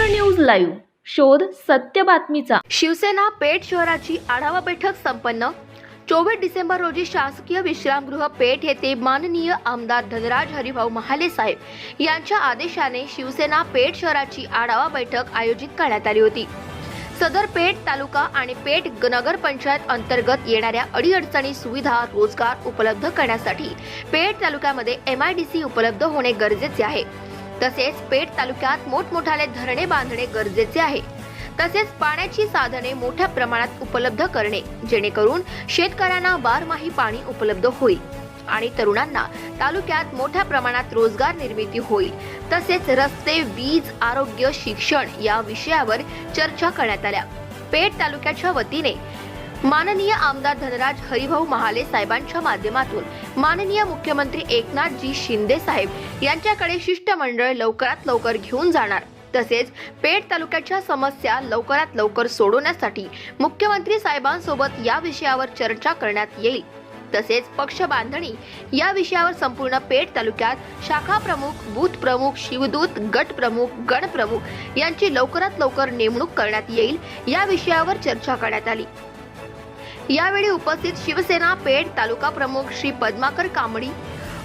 News live. शोध सत्य बातमीचा. शिवसेना पेठ शहराची आढावा बैठक संपन्न. चोवीस डिसेंबर रोजी शासकीय विश्रामगृह पेठ येथे माननीय आमदार धनराज हरिभाऊ महाले साहेब यांच्या आदेशाने शिवसेना पेठ शहराची आढावा बैठक आयोजित करण्यात आली होती. सदर पेठ तालुका आणि पेठ नगरपंचायत अंतर्गत येणाऱ्या अडीअडचणी सुविधा रोजगार उपलब्ध करण्यासाठी पेठ तालुक्यामध्ये एम आय डी सी उपलब्ध होणे गरजेचे आहे. तसेच पेठ तालुक्यात मोठमोठाले धरणे बांधणे गरजेचे आहे. तसेच पाण्याची साधने मोठ्या प्रमाणात उपलब्ध करणे जेणेकरून शेतकऱ्यांना बारमाही पाणी उपलब्ध होईल आणि तरुणांना तालुक्यात मोठ्या प्रमाणात रोजगार निर्मिती होईल. तसेच रस्ते वीज आरोग्य शिक्षण या विषयावर चर्चा करण्यात आल्या. पेठ तालुक्याच्या वतीने माननीय आमदार धनराज हरिभाऊ महाले साहेबांच्या माध्यमातून माननीय मुख्यमंत्री एकनाथजी शिंदे साहेब यांच्याकडे शिष्टमंडळ लवकरात लवकर घेऊन जाणार. तसेच पेठ तालुक्याच्या समस्या लवकरात लवकर सोडवण्यासाठी मुख्यमंत्री साहेबांसोबत या विषयावर चर्चा करण्यात येईल. तसेच पक्ष बांधणी या विषयावर संपूर्ण पेठ तालुक्यात शाखा प्रमुख बूथ प्रमुख शिवदूत गट प्रमुख गण प्रमुख यांची लवकरात लवकर नेमणूक करण्यात येईल या विषयावर चर्चा करण्यात आली. यावेळी उपस्थित शिवसेना पेठ तालुका प्रमुख श्री पद्माकर कांबडी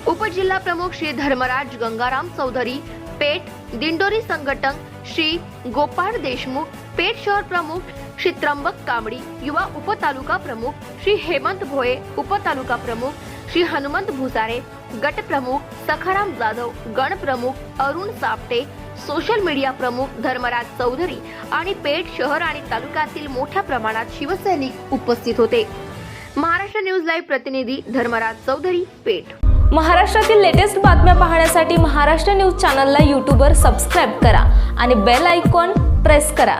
उपजिल्हा प्रमुख श्री धर्मराज गंगाराम चौधरी पेठ दिंडोरी संघटक श्री गोपाळ देशमुख पेठ शहर प्रमुख श्री त्र्यंबक कांबडी युवा उपतालुका प्रमुख श्री हेमंत भोये उपतालुका प्रमुख श्री हनुमंत भुसारे गट प्रमुख सखाराम जाधव गण प्रमुख अरुण सापटे सोशल मीडिया प्रमुख धर्मराज चौधरी आणि पेठ शहर आणि तालुक्यातील मोठ्या प्रमाणात शिवसैनिक उपस्थित होते. महाराष्ट्र न्यूज लाईव्ह प्रतिनिधी धर्मराज चौधरी पेठ. महाराष्ट्रातील लेटेस्ट बातम्या पाहण्यासाठी महाराष्ट्र न्यूज चॅनलला यूट्यूबवर सबस्क्राईब करा आणि बेल आयकॉन प्रेस करा.